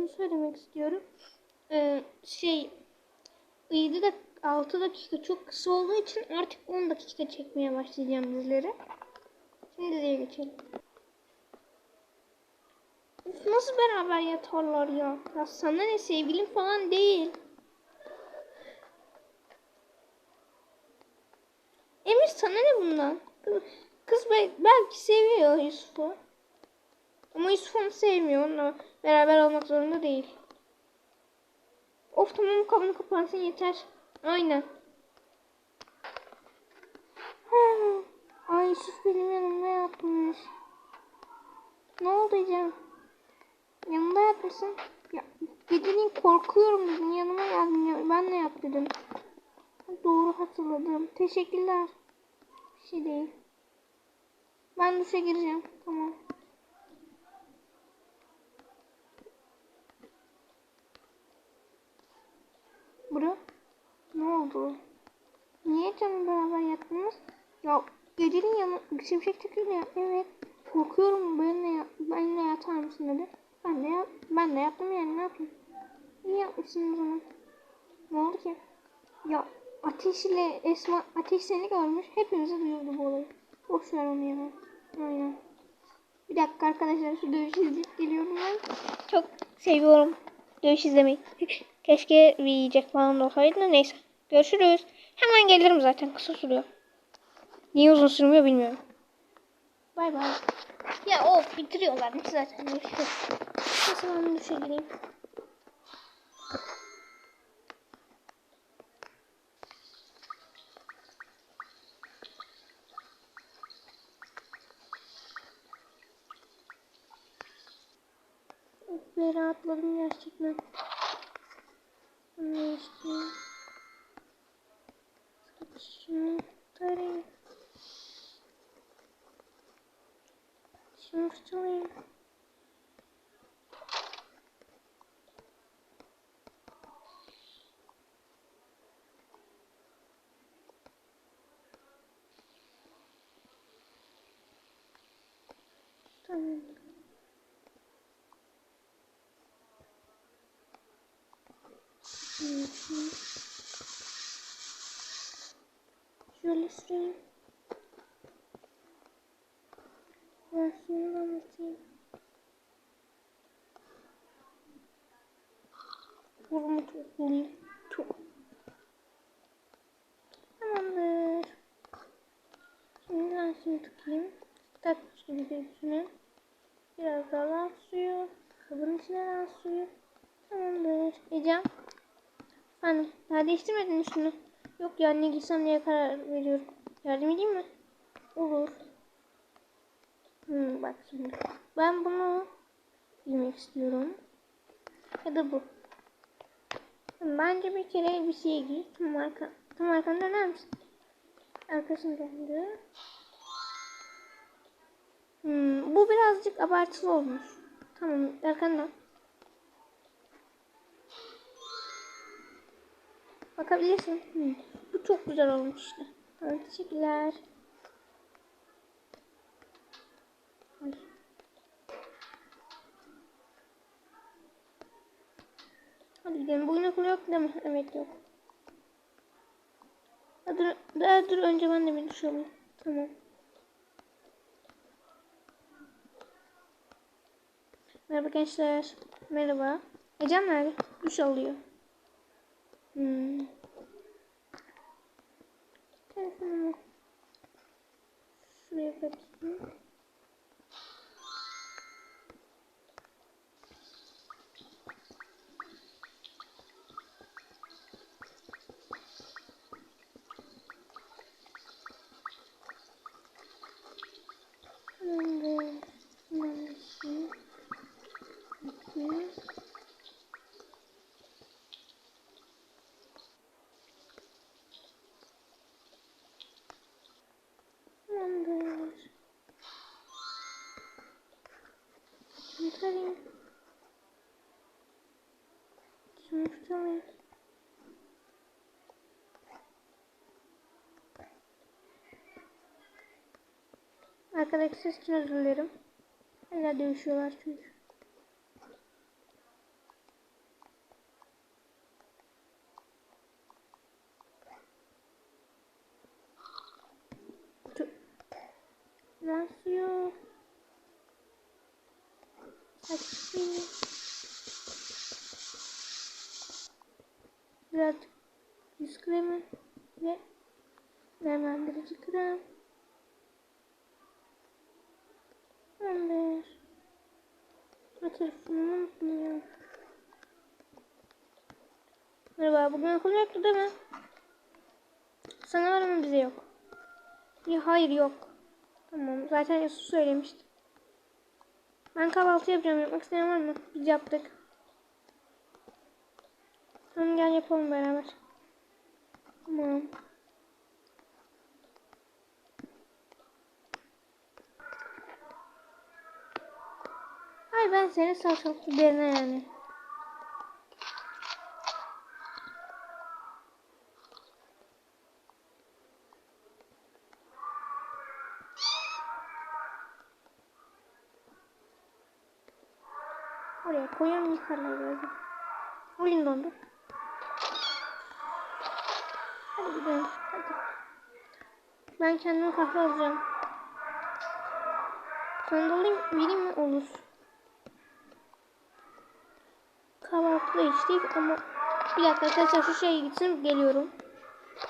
şunu söylemek istiyorum. Ee, şey 7 dak 6 dakika çok kısa olduğu için artık 10 dakika çekmeye başlayacağım dizileri. Şimdi diziye geçelim. Üf, nasıl beraber yatarlar ya? Ya sana ne sevgilim falan değil. Emir sana ne bundan? Kız be- belki seviyor Yusuf'u. Ama Yusuf sevmiyor. Onunla beraber olmak zorunda değil. Of tamam kapını kapansın yeter. Aynen. Ay Yusuf benim yanımda yatmış. Ne oldu Ecem? Yanımda yatmışsın. Ya, geceliğin korkuyorum dedin. Yanıma geldin. Ben ne yap dedim. Doğru hatırladım. Teşekkürler. Bir şey değil. Ben duşa gireceğim. Tamam. Bro. Ne oldu? Niye canım beraber yattınız? Ya gecenin yanı şimşek çekiyor ya. Evet. Korkuyorum benimle, benimle yatar mısın dedi. Ben de, yap, ben de yaptım yani ne yapayım. İyi yapmışsın o zaman. Ne oldu ki? Ya Ateş ile Esma, Ateş seni görmüş. Hepimize duyurdu bu olayı. Boş ver onu ya. Aynen. Bir dakika arkadaşlar şu dövüş izleyip geliyorum ben. Çok seviyorum dövüş izlemeyi. Keşke bir yiyecek falan da olsaydı da neyse. Görüşürüz. Hemen gelirim zaten kısa sürüyor. Niye uzun sürmüyor bilmiyorum. Bay bay. Ya o bitiriyorlar zaten. Görüşürüz. Ben duşa gireyim. Ve rahatladım gerçekten. Ne işte. Saçımı tarayayım. Saçımı fırçalayayım. Tamam. Şöyle süreyim. Ben şunu da anlatayım. Burnumu toplayayım. Çok. Tamamdır. Şimdi ben şunu tıkayım. Takmış gibi gözünü. Biraz daha lav suyu. Kabın içine lav suyu. Tamamdır. Ecem. Efendim, daha değiştirmedin şunu? Yok ya ne giysem diye karar veriyorum. Yardım edeyim mi? Olur. Hmm, bak şimdi. Ben bunu giymek istiyorum. Ya da bu. Bence bir kere elbiseyi giy. Tam, arka, tam arkanı döner misin? Arkasını döndü. Hmm, bu birazcık abartılı olmuş. Tamam, arkandan. Bakabilirsin. Hmm. Bu çok güzel olmuş işte. Teşekkürler. Gidelim. Bugün okul yok değil mi? Evet yok. Ha, dur, dur, önce ben de bir duş alayım. Tamam. Merhaba gençler. Merhaba. Ecem nerede? Duş alıyor. Hmm. Şuraya bakayım. Mutlu muyuz? Arkadaki ses için özür dilerim. Hala dövüşüyorlar çünkü. Nasıl? Açık. Birazcık yüz kremi ve nemlendirici krem. 15. Ne telefonumu unutmuyorum. Merhaba, bugün okul yoktu değil mi? Sana var ama bize yok. Ya hayır yok. Tamam, zaten Yusuf söylemişti. Ben kahvaltı yapacağım. Yapmak isteyen var mı? Biz yaptık. Tamam gel yapalım beraber. Tamam. Ay ben seni salçalık biberine yani. Oraya koyalım yıkarlar birazdan. Oyun dondu. Hadi gidelim. Hadi. Ben kendime kahve alacağım. Sana da alayım, vereyim mi? Olur. Kahvaltıda içtik ama bir dakika arkadaşlar şu şeye gitsin geliyorum.